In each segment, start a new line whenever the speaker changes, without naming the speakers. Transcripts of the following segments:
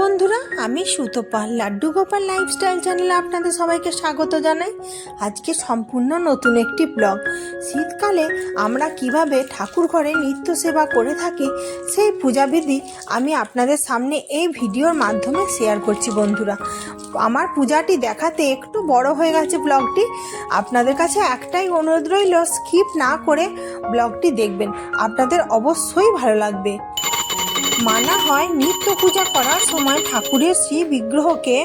বন্ধুরা, আমি সুতপা লাড্ডু গোপাল লাইফস্টাইল চ্যানেলে আপনাদের সবাইকে স্বাগত জানাই। আজকে সম্পূর্ণ নতুন একটি ব্লগ শীতকালে আমরা কীভাবে ঠাকুর ঘরে নিত্য সেবা করে থাকি, সেই পূজাবিধি আমি আপনাদের সামনে এই ভিডিওর মাধ্যমে শেয়ার করছি বন্ধুরা। আমার পূজাটি দেখাতে একটু বড় হয়ে গেছে ব্লগটি আপনাদের কাছে একটাই অনুরোধ রইল স্কিপ না করে ব্লগটি দেখবেন। আপনাদের অবশ্যই ভালো লাগবে। মানা হয়, নিত্য পূজা করার সময় ঠাকুরের শ্রী বিগ্রহকে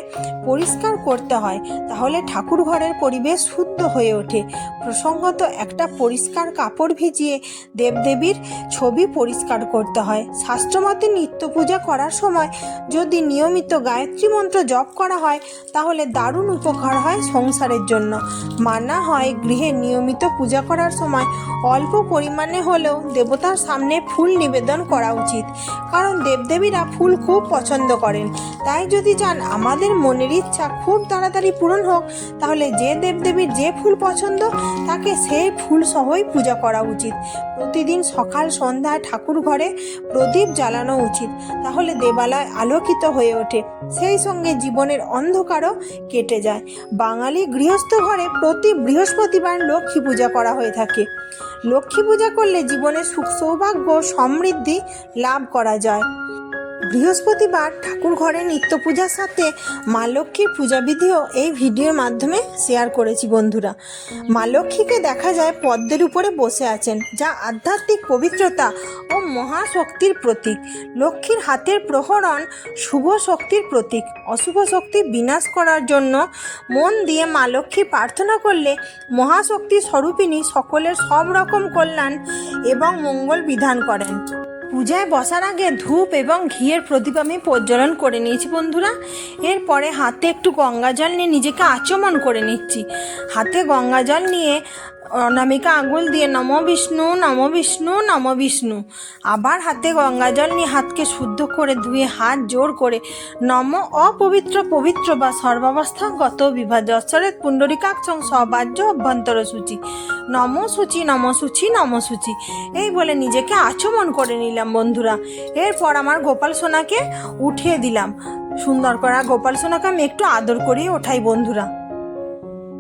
পরিষ্কার করতে হয়। তাহলে ঠাকুর ঘরের পরিবেশ শুদ্ধ হয়ে ওঠে। প্রসঙ্গত একটা পরিষ্কার কাপড় ভিজিয়ে দেবদেবীর ছবি পরিষ্কার করতে হয়। শাস্ত্রমতে নিত্য পূজা করার সময় যদি নিয়মিত গায়ত্রী মন্ত্র জপ করা হয়, তাহলে দারুণ উপকার হয় সংসারের জন্য। মানা হয় গৃহে নিয়মিত পূজা করার সময় অল্প পরিমাণে হলেও দেবতার সামনে ফুল নিবেদন করা উচিত। কারণ দেবদেবীরা ফুল খুব পছন্দ করেন। তাই যদি চান আমাদের মনের ইচ্ছা খুব তাড়াতাড়ি পূরণ হোক, তাহলে যে দেবদেবীর যে ফুল পছন্দ, তাকে সেই ফুল সহই পূজা করা উচিত। প্রতিদিন সকাল সন্ধ্যায় ঠাকুর ঘরে প্রদীপ জ্বালানো উচিত, তাহলে দেবালয় আলোকিত হয়ে ওঠে। সেই সঙ্গে জীবনের অন্ধকারও কেটে যায়। বাঙালি গৃহস্থ ঘরে প্রতি বৃহস্পতিবার লক্ষ্মী পূজা করা হয়ে থাকে। লক্ষ্মী পূজা করলে জীবনে সুখ সৌভাগ্য সমৃদ্ধি লাভ করা যায়। বৃহস্পতিবার ঠাকুর ঘরে নিত্য পূজার সাথে মা লক্ষ্মীর পূজাবিধিও এই ভিডিওর মাধ্যমে শেয়ার করেছি বন্ধুরা। মা লক্ষ্মীকে দেখা যায় পদ্মের উপরে বসে আছেন, যা আধ্যাত্মিক পবিত্রতা ও মহাশক্তির প্রতীক। লক্ষ্মীর হাতের প্রহরণ শুভ শক্তির প্রতীক। অশুভ শক্তি বিনাশ করার জন্য মন দিয়ে মা লক্ষ্মী প্রার্থনা করলে মহাশক্তি স্বরূপিনী সকলের সব রকম কল্যাণ এবং মঙ্গল বিধান করেন। পূজায় বসার আগে ধূপ এবং ঘিয়ের প্রদীপ আমি প্রজ্বলন করে নিয়েছি বন্ধুরা। এরপরে হাতে একটু গঙ্গা জল নিয়ে নিজেকে আচমন করে নিচ্ছি। হাতে গঙ্গা জল নিয়ে অনামিকা আঙুল দিয়ে নম বিষ্ণু নম বিষ্ণু নম বিষ্ণু। আবার হাতে গঙ্গা জল নিয়ে হাতকে শুদ্ধ করে ধুয়ে হাত জোর করে নম অপবিত্র, পবিত্র বা সর্বাবস্থা গত বিভা যশ্বরের পুণ্ডরিকাক্ষং সবাজ্য অভ্যন্তর সূচি। নম সূচি নম সূচি নম সূচি। এই বলে নিজেকে আচমন করে নিলাম বন্ধুরা। এরপর আমার গোপাল সোনাকে উঠিয়ে দিলাম। সুন্দর করা গোপাল সোনাকে আমি একটু আদর করিয়ে ওঠাই বন্ধুরা।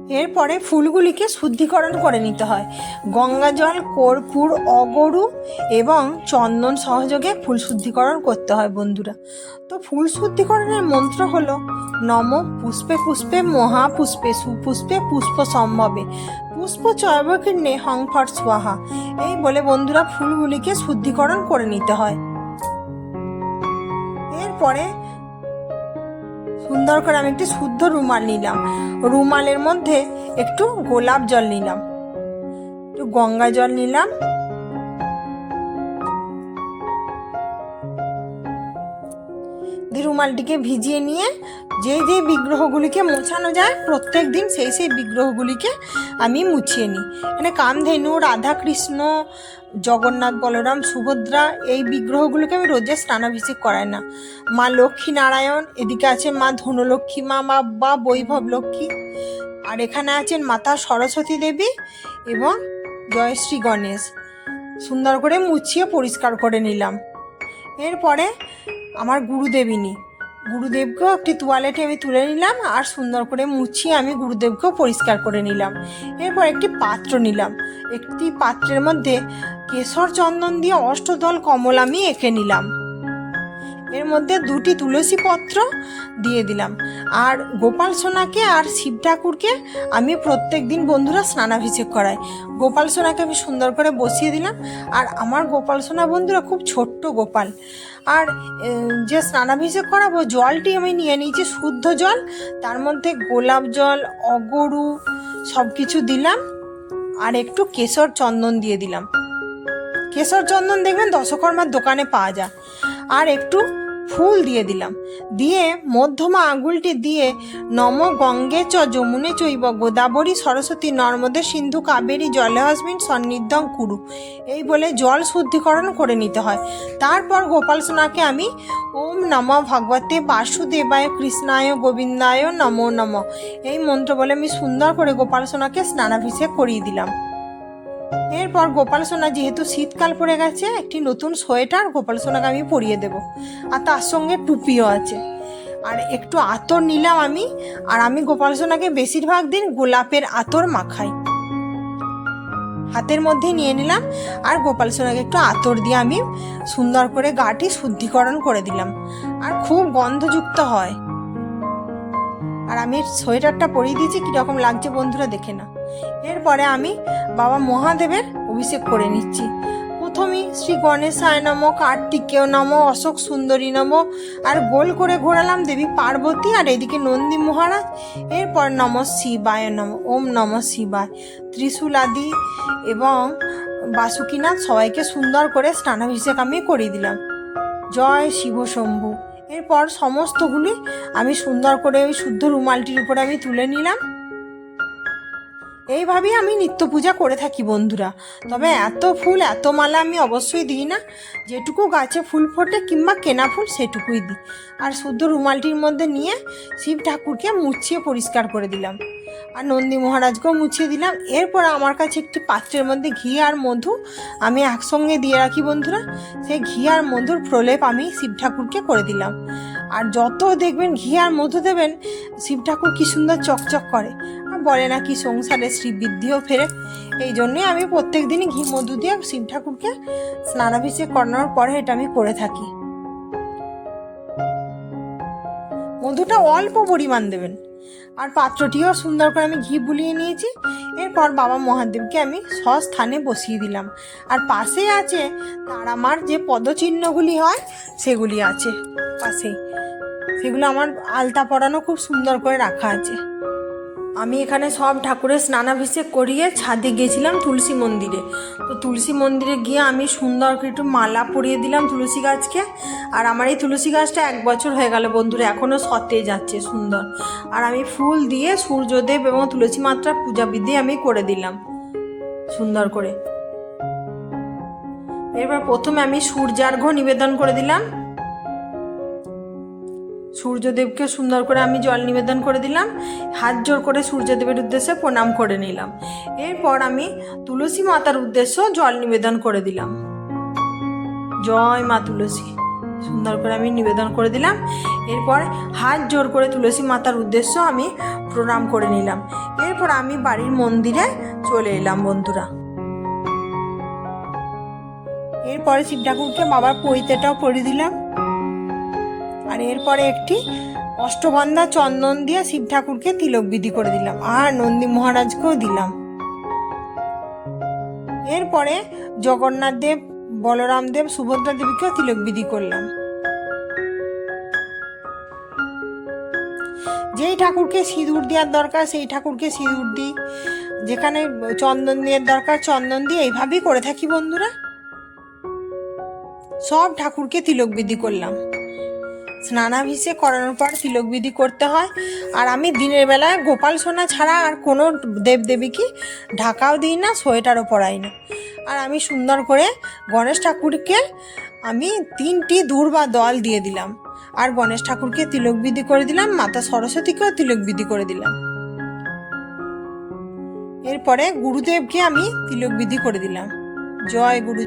এরপরে ফুলগুলিকে শুদ্ধিকরণ করে নিতে হয়। গঙ্গা জল, কর্পূর, অগরু এবং চন্দন সহযোগে ফুল শুদ্ধিকরণ করতে হয় বন্ধুরা। তো ফুল শুদ্ধিকরণের মন্ত্র হলো, নম পুষ্পে পুষ্পে মহাপুষ্পে সুপুষ্পে পুষ্প সম্ভবে। পুষ্প চয়বকীর্ণে হংফট স্বাহা। এই বলে বন্ধুরা ফুলগুলিকে শুদ্ধিকরণ করে নিতে হয়। এরপরে সুন্দর করে আমি একটি শুদ্ধ রুমাল নিলাম। রুমালের মধ্যে একটু গোলাপ জল নিলাম। একটু গঙ্গা জল নিলাম। রুমালটিকে ভিজিয়ে নিয়ে যে যে বিগ্রহগুলিকে মোছানো যায়, প্রত্যেক দিন সেই সেই বিগ্রহগুলিকে আমি মুছিয়ে নিই। মানে কামধেনু, রাধাকৃষ্ণ, জগন্নাথ, বলরাম, সুভদ্রা এই বিগ্রহগুলোকে আমি রোজে স্নানাভিষেক করাই না। মা লক্ষ্মী নারায়ণ, এদিকে আছে মা ধনুলক্ষ্মী, মা মা বা বৈভব লক্ষ্মী, আর এখানে আছেন মাতা সরস্বতী দেবী এবং জয়শ্রী গণেশ। সুন্দর করে মুছিয়ে পরিষ্কার করে নিলাম। এরপরে আমার গুরুদেবিনী। গুরুদেবকেও একটি তোয়ালেটে আমি তুলে নিলাম আর সুন্দর করে মুছিয়ে আমি গুরুদেবকেও পরিষ্কার করে নিলাম। এরপর একটি পাত্র নিলাম। একটি পাত্রের মধ্যে কেশর চন্দন দিয়ে অষ্টদল কমল আমি এঁকে নিলাম। এর মধ্যে দুটি তুলসী পত্র দিয়ে দিলাম। আর গোপাল সোনাকে আর শিব ঠাকুরকে আমি প্রত্যেক দিন বন্ধুরা স্নানাভিষেক করাই। গোপাল সোনাকে আমি সুন্দর করে বসিয়ে দিলাম। আর আমার গোপাল সোনা বন্ধুরা খুব ছোট্ট গোপাল। আর যে স্নানাভিষেক করাবো, জলটি আমি নিয়ে নিয়েছি, শুদ্ধ জল। তার মধ্যে গোলাপ জল, অগরু সব কিছু দিলাম। আর একটু কেশর চন্দন দিয়ে দিলাম। কেশর চন্দন দেখবেন দশকর্মার দোকানে পাওয়া যায়। আর একটু ফুল দিয়ে দিলাম। দিয়ে মধ্যমা আঙুলটি দিয়ে, নম গঙ্গে চ যমুনে চৈব গোদাবরী সরস্বতী নর্মদে সিন্ধু কাবেরী জলে হসমিন সন্নিধ্যং কুরু। এই বলে জল শুদ্ধিকরণ করে নিতে হয়। তারপর গোপাল সোনাকে আমি ওম নম ভগবতে বাসুদেবায় কৃষ্ণায় গোবিন্দায় নমো নম। এই মন্ত্র বলে আমি সুন্দর করে গোপাল সোনাকে স্নানাভিষেক করিয়ে দিলাম। এরপর গোপাল সোনা যেহেতু শীতকাল পড়ে গেছে, একটি নতুন সোয়েটার গোপাল সোনাকে আমি পরিয়ে দেব। আর তার সঙ্গে টুপিও আছে। আর একটু আতর নিলাম আমি, আর আমি গোপাল সোনাকে বেশিরভাগ দিন গোলাপের আতর মাখাই। হাতের মধ্যে নিয়ে নিলাম, আর গোপাল সোনাকে একটু আতর দিয়ে আমি সুন্দর করে গাটি শুদ্ধিকরণ করে দিলাম। আর খুব গন্ধযুক্ত হয়। আর আমি সোয়েটারটা পরিয়ে দিয়েছি, কীরকম লাগছে বন্ধুরা দেখে না এরপরে আমি বাবা মহাদেবের অভিষেক করে নিচ্ছি। প্রথমেই শ্রী গণেশায় নম, কার্তিকেয় নম, অশোক সুন্দরী নম, আর গোল করে ঘোরালাম দেবী পার্বতী আর এদিকে নন্দী মহারাজ। এরপর নম শিবায় নম, ওম নম শিবায়। ত্রিশূল আদি এবং বাসুকিনাথ সবাইকে সুন্দর করে স্নানাভিষেক আমি করিয়ে দিলাম। জয় শিব শম্ভু। এরপর সমস্তগুলি আমি সুন্দর করে ওই শুদ্ধ রুমালটির উপরে আমি তুলে নিলাম। এইভাবেই আমি নিত্য পূজা করে থাকি বন্ধুরা। তবে এত ফুল, এত মালা আমি অবশ্যই দিই না। যেটুকু গাছে ফুল ফোটে কিংবা কেনা ফুল, সেটুকুই দিই। আর শুদ্ধ রুমালটির মধ্যে নিয়ে শিব ঠাকুরকে মুছিয়ে পরিষ্কার করে দিলাম। আর নন্দী মহারাজকেও মুছিয়ে দিলাম। এরপর আমার কাছে একটি পাত্রের মধ্যে ঘি আর মধু আমি একসঙ্গে দিয়ে রাখি বন্ধুরা। সেই ঘি আর মধুর প্রলেপ আমি শিব ঠাকুরকে করে দিলাম। আর যত দেখবেন ঘি আর মধু দেবেন, শিব ঠাকুর কি সুন্দর চকচক করে। আর বলে নাকি সংসারে শ্রীবৃদ্ধিও ফেরে। এই জন্যই আমি প্রত্যেক দিনই ঘি, মধু দিয়ে শিব ঠাকুরকে স্নানাভিষেক করানোর পরে এটা আমি করে থাকি। মধুটা অল্প পরিমাণ দেবেন। আর পাত্রটিও সুন্দর করে আমি ঘি বুলিয়ে নিয়েছি। এরপর বাবা মহাদেবকে আমি স্বস্থানে বসিয়ে দিলাম। আর পাশে আছে তার আমার যে পদচিহ্নগুলি হয়, সেগুলি আছে। পাশেই সেগুলো আমার আলতা পরানো খুব সুন্দর করে রাখা আছে। আমি এখানে সব ঠাকুরের স্নানাভিষেক করিয়ে ছাদে গেছিলাম তুলসী মন্দিরে। তো তুলসী মন্দিরে গিয়ে আমি সুন্দর করে একটু মালা পরিয়ে দিলাম তুলসী গাছকে। আর আমার এই তুলসী গাছটা এক বছর হয়ে গেল বন্ধুরা এখনও সতে যাচ্ছে সুন্দর। আর আমি ফুল দিয়ে সূর্যদেব এবং তুলসী মাত্রা পূজা বিধি আমি করে দিলাম সুন্দর করে। এবার প্রথমে আমি সূর্যার্ঘ নিবেদন করে দিলাম। সূর্যদেবকে সুন্দর করে আমি জল নিবেদন করে দিলাম, হাত জোর করে সূর্যদেবের উদ্দেশ্যে প্রণাম করে নিলাম। এরপর আমি তুলসী মাতার উদ্দেশ্য জল নিবেদন করে দিলাম। জয় মা তুলসী। সুন্দর করে আমি নিবেদন করে দিলাম। এরপর হাত জোর করে তুলসী মাতার উদ্দেশ্য আমি প্রণাম করে নিলাম। এরপর আমি বাড়ির মন্দিরে চলে এলাম বন্ধুরা। এরপরে শিব ঠাকুরকে বাবার পৈতেটাও পরিয়ে দিলাম। আর এরপরে একটি অষ্টগন্ধা চন্দন দিয়ে শিব ঠাকুরকে তিলক বিধি করে দিলাম, আর নন্দী মহারাজকেও দিলাম। এরপরে জগন্নাথ দেব, বলরাম দেব, সুভদ্রা দেবীকেও তিলক বিধি করলাম। যেই ঠাকুরকে সিঁদুর দেওয়ার দরকার, সেই ঠাকুরকে সিঁদুর দিই। যেখানে চন্দন দেওয়ার দরকার, চন্দন দিয়ে এইভাবেই করে থাকি বন্ধুরা। সব ঠাকুরকে তিলক বিধি করলাম। স্নানাভিষেক করানোর পর তিলকবিধি করতে হয়। আর আমি দিনের বেলায় গোপাল সোনা ছাড়া আর কোনো দেবদেবীকে ঢাকাও দিই না, সোয়েটারও পরাই না। আর আমি সুন্দর করে গণেশ ঠাকুরকে আমি তিনটি দূর বা দল দিয়ে দিলাম। আর গণেশ ঠাকুরকে তিলকবিধি করে দিলাম, মাতা সরস্বতীকেও তিলকবিধি করে দিলাম। এরপরে গুরুদেবকে আমি তিলকবিধি করে দিলাম। জয় গুরু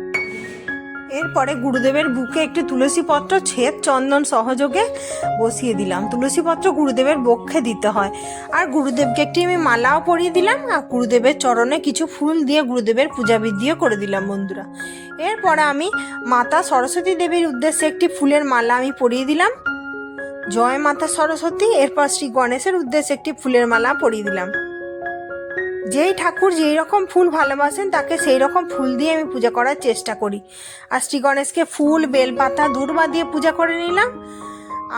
এরপরে গুরুদেবের বুকে একটি তুলসী পত্র ছেদ চন্দন সহযোগে বসিয়ে দিলাম। তুলসী পত্র গুরুদেবের বক্ষে দিতে হয়। আর গুরুদেবকে একটি আমি মালাও পরিয়ে দিলাম, আর গুরুদেবের চরণে কিছু ফুল দিয়ে গুরুদেবের পূজাবিধিও করে দিলাম বন্ধুরা। এরপরে আমি মাতা সরস্বতী দেবীর উদ্দেশ্যে একটি ফুলের মালা আমি পরিয়ে দিলাম। জয় মাতা সরস্বতী, এরপর শ্রী গণেশের উদ্দেশ্যে একটি ফুলের মালা পরিয়ে দিলাম। যেই ঠাকুর যেই রকম ফুল ভালোবাসেন, তাকে সেই রকম ফুল দিয়ে আমি পূজা করার চেষ্টা করি। আর শ্রী গণেশকে ফুল, বেলপাতা, দূর্বা দিয়ে পূজা করে নিলাম।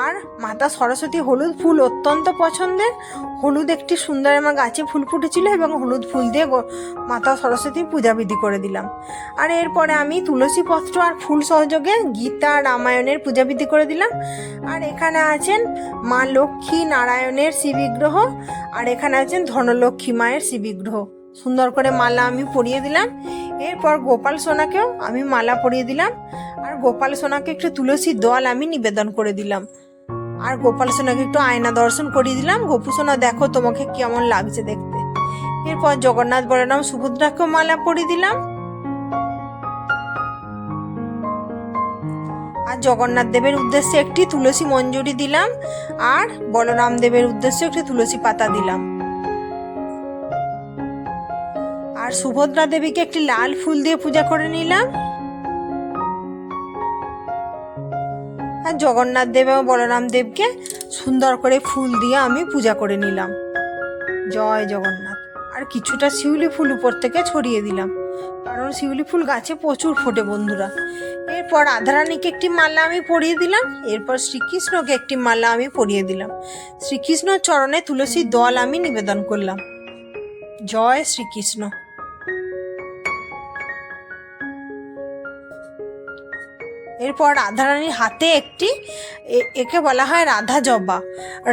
আর মাতা সরস্বতী হলুদ ফুল অত্যন্ত পছন্দের। হলুদ একটি সুন্দর আমার গাছে ফুল ফুটেছিল এবং হলুদ ফুল দিয়ে মাতা সরস্বতী পূজাবিধি করে দিলাম। আর এরপরে আমি তুলসী পত্র আর ফুল সহযোগে গীতা রামায়ণের পূজাবিধি করে দিলাম। আর এখানে আছেন মা লক্ষ্মী নারায়ণের শিবিগ্রহ আর এখানে আছেন ধনলক্ষ্মী মায়ের শিবিগ্রহ সুন্দর করে মালা আমি পরিয়ে দিলাম। এরপর গোপাল সোনাকেও আমি মালা পরিয়ে দিলাম। আর গোপাল সোনাকে একটু তুলসী দল আমি নিবেদন করে দিলাম। আর গোপাল সোনাকে একটু আয়না দর্শন করিয়ে দিলাম। গোপু সোনা দেখো তোমাকে কেমন লাগছে দেখতে। এরপর জগন্নাথ বলরাম সুভদ্রাকেও মালা পরিয়ে দিলাম। আর জগন্নাথ দেবের উদ্দেশ্যে একটি তুলসী মঞ্জুরি দিলাম। আর বলরাম দেবের উদ্দেশ্যে একটি তুলসী পাতা দিলাম। আর সুভদ্রা দেবীকে একটি লাল ফুল দিয়ে পূজা করে নিলাম। জগন্নাথ দেব এবং বলরাম দেবকে সুন্দর করে ফুল দিয়ে আমি পূজা করে নিলাম। জয় জগন্নাথ। আর কিছুটা শিউলি ফুল উপর থেকে ছড়িয়ে দিলাম। কারণ শিউলি ফুল গাছে প্রচুর ফোটে বন্ধুরা। এরপর রাধারানীকে একটি মালা আমি পরিয়ে দিলাম। এরপর শ্রীকৃষ্ণকে একটি মালা আমি পরিয়ে দিলাম। শ্রীকৃষ্ণ চরণে তুলসীর দল আমি নিবেদন করলাম। জয় শ্রীকৃষ্ণ। এরপর রাধারানীর হাতে একটি একে বলা হয় রাধা জবা।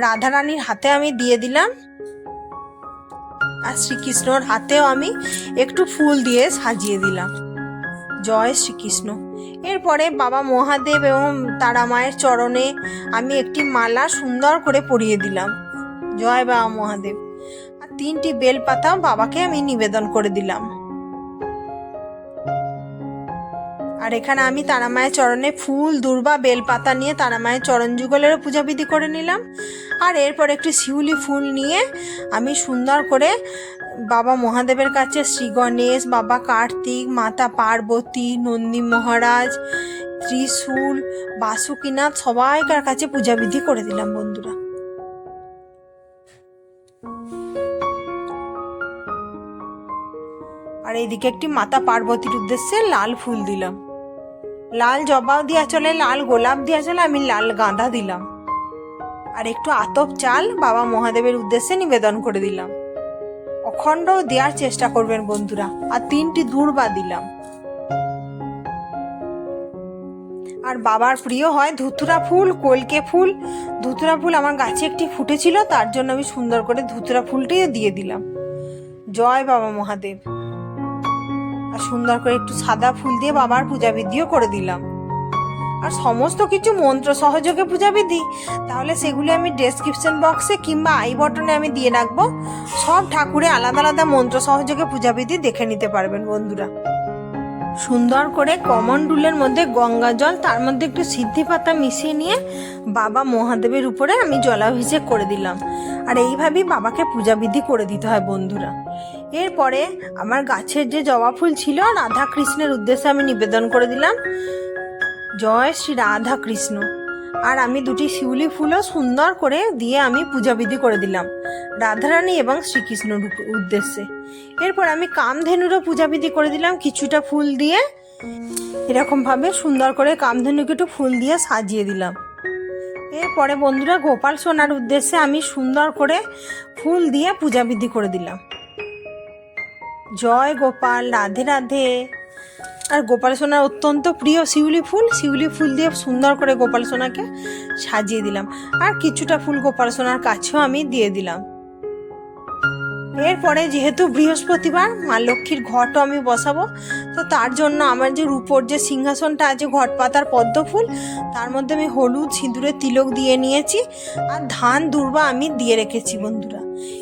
রাধারানীর হাতে আমি দিয়ে দিলাম, আর শ্রীকৃষ্ণর হাতেও আমি একটু ফুল দিয়ে সাজিয়ে দিলাম। জয় শ্রীকৃষ্ণ। এরপরে বাবা মহাদেব এবং তারা মায়ের চরণে আমি একটি মালা সুন্দর করে পরিয়ে দিলাম। জয় বাবা মহাদেব। আর তিনটি বেলপাতা বাবাকে আমি নিবেদন করে দিলাম। আর এখানে আমি তারা মায়ের চরণে ফুল, দুর্বা, বেলপাতা নিয়ে তারা মায়ের চরণ যুগলেরও পূজাবিধি করে নিলাম। আর এরপর একটি শিউলি ফুল নিয়ে আমি সুন্দর করে বাবা মহাদেবের কাছে শ্রী গণেশ, বাবা কার্তিক, মাতা পার্বতী নন্দী মহারাজ, ত্রিশূল, বাসুকিনাথ সবাইকার কাছে পূজাবিধি করে দিলাম বন্ধুরা। আর এইদিকে একটি মাতা পার্বতীর উদ্দেশ্যে লাল ফুল দিলাম। লাল জবাও দেওয়া চলে, লাল গোলাপ দেওয়া চলে, আমি লাল গাঁদা দিলাম। আর একটু আতপ চাল বাবা মহাদেবের উদ্দেশ্যে নিবেদন করে দিলাম। অখণ্ড দেওয়ার চেষ্টা করবেন বন্ধুরা, আর তিনটি দূর্বা দিলাম। আর বাবার প্রিয় হয় ধুতুরা ফুল, কলকে ফুল। ধুতুরা ফুল আমার গাছে একটি ফুটেছিল, তার জন্য আমি সুন্দর করে ধুতুরা ফুলটিও দিয়ে দিলাম। জয় বাবা মহাদেব। আর সুন্দর করে একটু সাদা ফুল দিয়ে বাবার পূজাবিধিও করে দিলাম। আর সমস্ত কিছু মন্ত্র সহযোগে পূজাবিধি। তাহলে সেগুলি আমি ডেসক্রিপশন বক্সে কিংবা আই বটনে আমি দিয়ে রাখব। সব ঠাকুরে আলাদা আলাদা মন্ত্র সহযোগে পূজাবিধি দেখে নিতে পারবেন বন্ধুরা। সুন্দর করে কমন রুলের মধ্যে গঙ্গা জল, তার মধ্যে একটু সিদ্ধি পাতা মিশিয়ে নিয়ে বাবা মহাদেবের উপরে আমি জলাভিষেক করে দিলাম। আর এইভাবেই বাবাকে পূজাবিধি করে দিতে হয় বন্ধুরা। এরপরে আমার গাছের যে জবা ফুল ছিল রাধা কৃষ্ণের উদ্দেশ্যে আমি নিবেদন করে দিলাম। জয় শ্রী রাধা কৃষ্ণ আর আমি দুটি শিউলি ফুলও সুন্দর করে দিয়ে আমি পূজাবিধি করে দিলাম, রাধারানী এবং শ্রীকৃষ্ণর উদ্দেশ্যে। এরপর আমি কামধেনুরও পূজাবিধি করে দিলাম, কিছুটা ফুল দিয়ে। এরকমভাবে সুন্দর করে কামধেনুকে একটু ফুল দিয়ে সাজিয়ে দিলাম। এরপরে বন্ধুরা, গোপাল সোনার উদ্দেশ্যে আমি সুন্দর করে ফুল দিয়ে পূজাবিধি করে দিলাম। জয় গোপাল, রাধে রাধে। আর গোপাল সোনার অত্যন্ত প্রিয় শিউলি ফুল শিউলি ফুল দিয়ে সুন্দর করে গোপাল সোনাকে সাজিয়ে দিলাম। আর কিছুটা ফুল গোপাল সোনার কাছেও আমি দিয়ে দিলাম। এরপরে যেহেতু বৃহস্পতিবার, মা লক্ষ্মীর ঘটও আমি বসাবো, তো তার জন্য আমার যে রূপোর যে সিংহাসনটা আছে, ঘট পাতার পদ্ম ফুল, তার মধ্যে আমি হলুদ সিঁদুরে তিলক দিয়ে নিয়েছি আর ধান, দুর্বা আমি দিয়ে রেখেছি বন্ধুরা।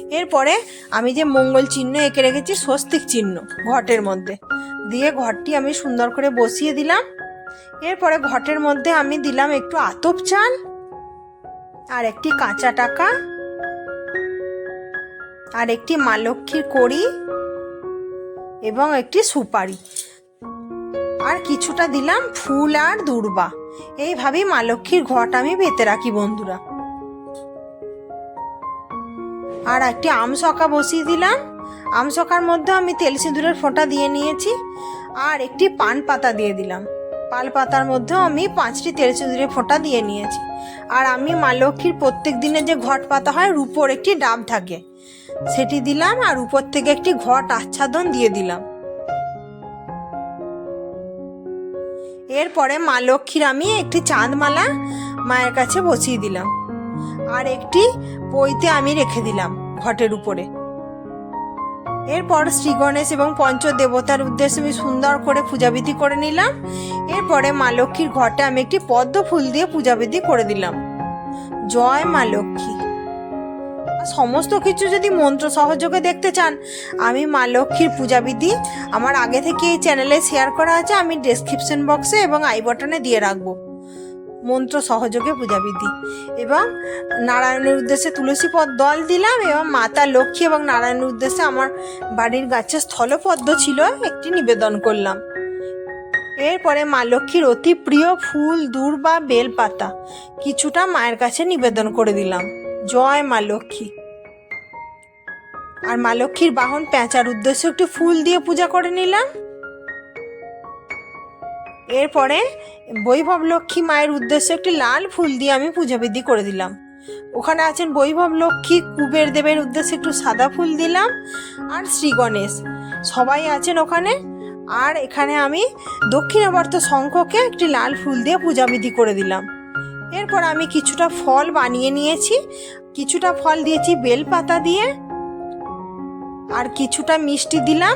এরপরে আমি যে মঙ্গল চিহ্ন এঁকে রেখেছি, স্বস্তিক চিহ্ন ঘটের মধ্যে। দিয়ে ঘরটি আমি সুন্দর করে বসিয়ে দিলাম। এরপরে ঘটের মধ্যে আমি দিলাম একটু আতপ চাল আর একটি কাঁচা টাকা। আর একটি মা লক্ষ্মীর কড়ি এবং একটি সুপারি। আর কিছুটা দিলাম ফুল আর দূর্বা। এইভাবেই মা লক্ষ্মীর ঘট আমি পেতে রাখি, বন্ধুরা। আর একটি আম আমসকা বসিয়ে দিলাম। আম আমসকার মধ্যে আমি তেল সিঁদুরের ফোঁটা দিয়ে নিয়েছি আর একটি পান পাতা দিয়ে দিলাম। পাল পাতার মধ্যেও আমি পাঁচটি তেল সিঁদুরের ফোঁটা দিয়ে নিয়েছি। আর আমি মা লক্ষ্মীর প্রত্যেক দিনে যে ঘট পাতা হয়, রূপোর একটি ডাব থাকে। সেটি দিলাম আর উপর থেকে একটি ঘট আচ্ছাদন দিয়ে দিলাম। এরপরে মা লক্ষ্মীর আমি একটি চাঁদমালা মায়ের কাছে বসিয়ে দিলাম আর একটি পইতে আমি রেখে দিলাম ঘটের উপরে। এরপর শ্রী গণেশ এবং পঞ্চ দেবতার উদ্দেশ্যে আমি সুন্দর করে পূজাবিধি করে নিলাম। এরপরে মা লক্ষ্মীর ঘটে আমি একটি পদ্ম ফুল দিয়ে পূজাবিধি করে দিলাম। জয় মা লক্ষ্মী। সমস্ত কিছু যদি মন্ত্র সহযোগে দেখতে চান, আমি মা লক্ষ্মীর পূজাবিধি আমার আগে থেকে এই চ্যানেলে শেয়ার করা আছে, আমি ডেসক্রিপশন বক্সে এবং আই বটনে দিয়ে রাখব। মন্ত্র সহযোগে পূজাবিধি। এবং নারায়ণের উদ্দেশ্যে তুলসী পদ দল দিলাম এবং মাতা লক্ষ্মী এবং নারায়ণের উদ্দেশ্যে আমার বাড়ির গাছে স্থলপদ্ম ছিল একটি নিবেদন করলাম। এরপরে মা লক্ষ্মীর অতি প্রিয় ফুল দূর বা বেলপাতা কিছুটা মায়ের কাছে নিবেদন করে দিলাম। জয় মা লক্ষ্মী। আর মা লক্ষ্মীর বাহন পেঁচার উদ্দেশ্যে একটু ফুল দিয়ে পূজা করে নিলাম। এরপরে বৈভব লক্ষ্মী মায়ের উদ্দেশ্যে একটি লাল ফুল দিয়ে আমি পূজাবিধি করে দিলাম। ওখানে আছেন বৈভব লক্ষ্মী, কুবের দেবের উদ্দেশ্যে একটু সাদা ফুল দিলাম আর শ্রী গণেশ। সবাই আছেন ওখানে। আর এখানে আমি দক্ষিণাবর্ত শঙ্খকে একটি লাল ফুল দিয়ে পূজাবিধি করে দিলাম। এরপর আমি কিছুটা ফল বানিয়ে নিয়েছি। কিছুটা ফল দিয়েছি বেলপাতা দিয়ে। আর কিছুটা মিষ্টি দিলাম,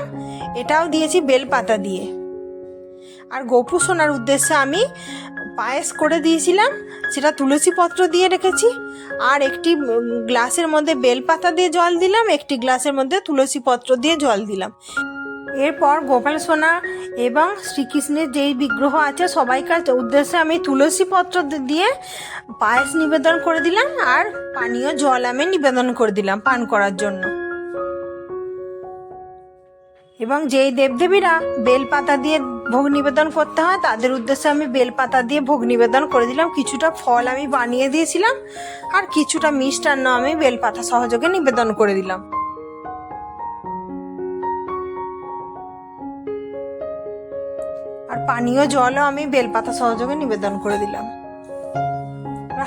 এটাও দিয়েছি বেলপাতা দিয়ে। আর গোপু সোনার উদ্দেশ্যে আমি পায়েস করে দিয়েছিলাম, সেটা তুলসী পত্র দিয়ে রেখেছি। আর একটি গ্লাসের মধ্যে বেলপাতা দিয়ে জল দিলাম, একটি গ্লাসের মধ্যে তুলসী পত্র দিয়ে জল দিলাম। এরপর গোপাল সোনা এবং শ্রীকৃষ্ণের যেই বিগ্রহ আছে, সবাইকার উদ্দেশ্যে আমি তুলসী পত্র দিয়ে পায়েস নিবেদন করে দিলাম, আর পানীয় জল আমি নিবেদন করে দিলাম পান করার জন্য। এবং যেই দেবদেবীরা বেলপাতা দিয়ে ভোগ নিবেদন করতে হয়, তাদের উদ্দেশ্যে আমি বেলপাতা দিয়ে ভোগ নিবেদন করে দিলাম। কিছুটা ফল আমি বানিয়ে দিয়েছিলাম আর কিছুটা মিষ্টান্ন আমি বেলপাতা সহযোগে নিবেদন করে দিলাম। আর পানীয় জলও আমি বেলপাতা সহযোগে নিবেদন করে দিলাম।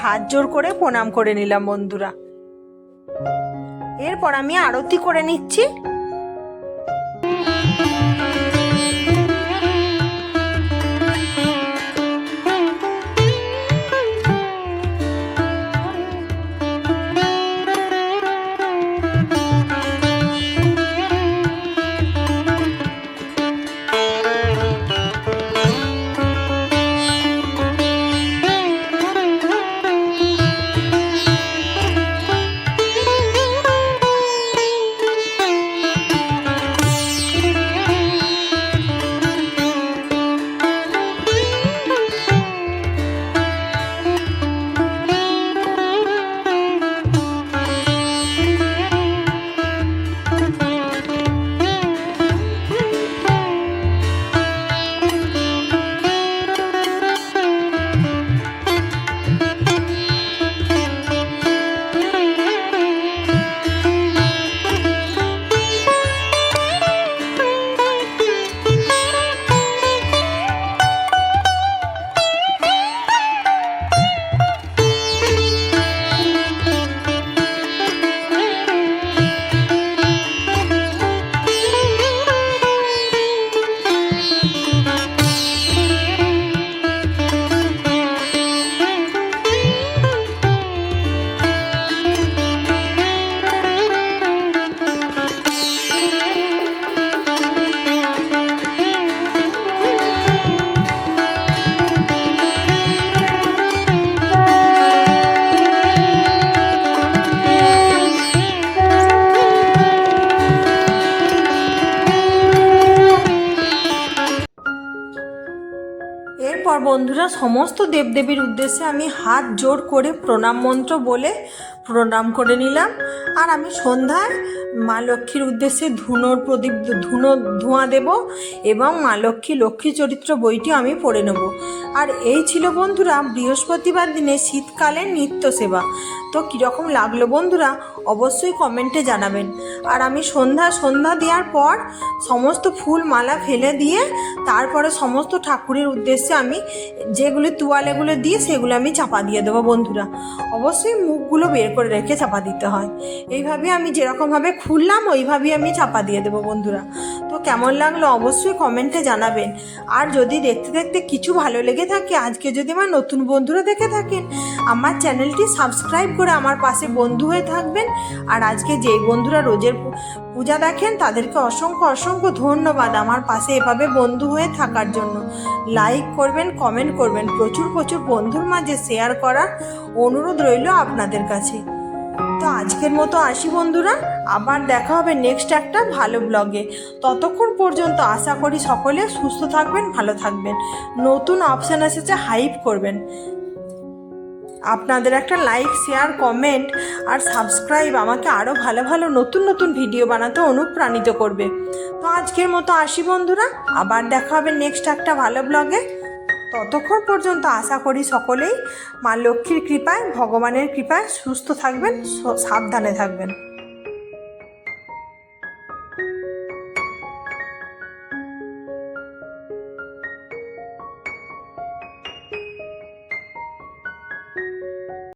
হাত জোর করে প্রণাম করে নিলাম বন্ধুরা। এরপর আমি আরতি করে নিচ্ছি। বন্ধুরা, সমস্ত দেবদেবীর উদ্দেশ্যে আমি হাত জোর করে প্রণাম মন্ত্র বলে প্রণাম করে নিলাম। আর আমি সন্ধ্যায় মা লক্ষ্মীর উদ্দেশ্যে ধুনোর প্রদীপ, ধুনো ধোঁয়া দেব এবং মা লক্ষ্মী লক্ষ্মী চরিত্র বইটি আমি পড়ে নেব। আর এই ছিল বন্ধুরা বৃহস্পতিবার দিনে শীতকালের নিত্য সেবা তো কীরকম লাগল বন্ধুরা অবশ্যই কমেন্টে জানাবেন। আর আমি সন্ধ্যা সন্ধ্যা দেওয়ার পর সমস্ত ফুল মালা ফেলে দিয়ে তারপরে সমস্ত ঠাকুরের উদ্দেশ্যে আমি যেগুলি তুয়ালেগুলো দিয়ে সেগুলো আমি চাপা দিয়ে দেবো বন্ধুরা। অবশ্যই মুখগুলো বের করে রেখে চাপা দিতে হয়। এইভাবে আমি যেরকমভাবে খুললাম ওইভাবেই আমি চাপা দিয়ে দেবো বন্ধুরা। তো কেমন লাগল অবশ্যই কমেন্টে জানাবেন। আর যদি দেখতে দেখতে কিছু ভালো লেগে থাকে, আজকে যদি আমার নতুন বন্ধুরা দেখে থাকেন, আমার চ্যানেলটি সাবস্ক্রাইব করে আমার পাশে বন্ধু হয়ে থাকবেন। আর আজকে যেই বন্ধুরা রোজের পূজা দেখেন, তাদেরকে অসংখ্য অসংখ্য ধন্যবাদ আমার পাশে এভাবে বন্ধু হয়ে থাকার জন্য। লাইক করবেন কমেন্ট করবেন, প্রচুর প্রচুর বন্ধুর মাঝে শেয়ার করার অনুরোধ রইল আপনাদের কাছে। তো আজকের মতো আসি বন্ধুরা। আবার দেখা হবে নেক্সট একটা ভালো ব্লগে ততক্ষণ পর্যন্ত আশা করি সকলে সুস্থ থাকবেন, ভালো থাকবেন। নতুন অপশান এসেছে হাইপ করবেন। আপনাদের একটা লাইক শেয়ার কমেন্ট আর সাবস্ক্রাইব আমাকে আরও ভালো ভালো নতুন নতুন ভিডিও বানাতে অনুপ্রাণিত করবে। তো আজকের মতো আসি বন্ধুরা। আবার দেখা হবে নেক্সট একটা ভালো ব্লগে ততক্ষণ পর্যন্ত আশা করি সকলেই মা লক্ষ্মীর কৃপায় ভগবানের কৃপায় সুস্থ থাকবেন সাবধানে থাকবেন।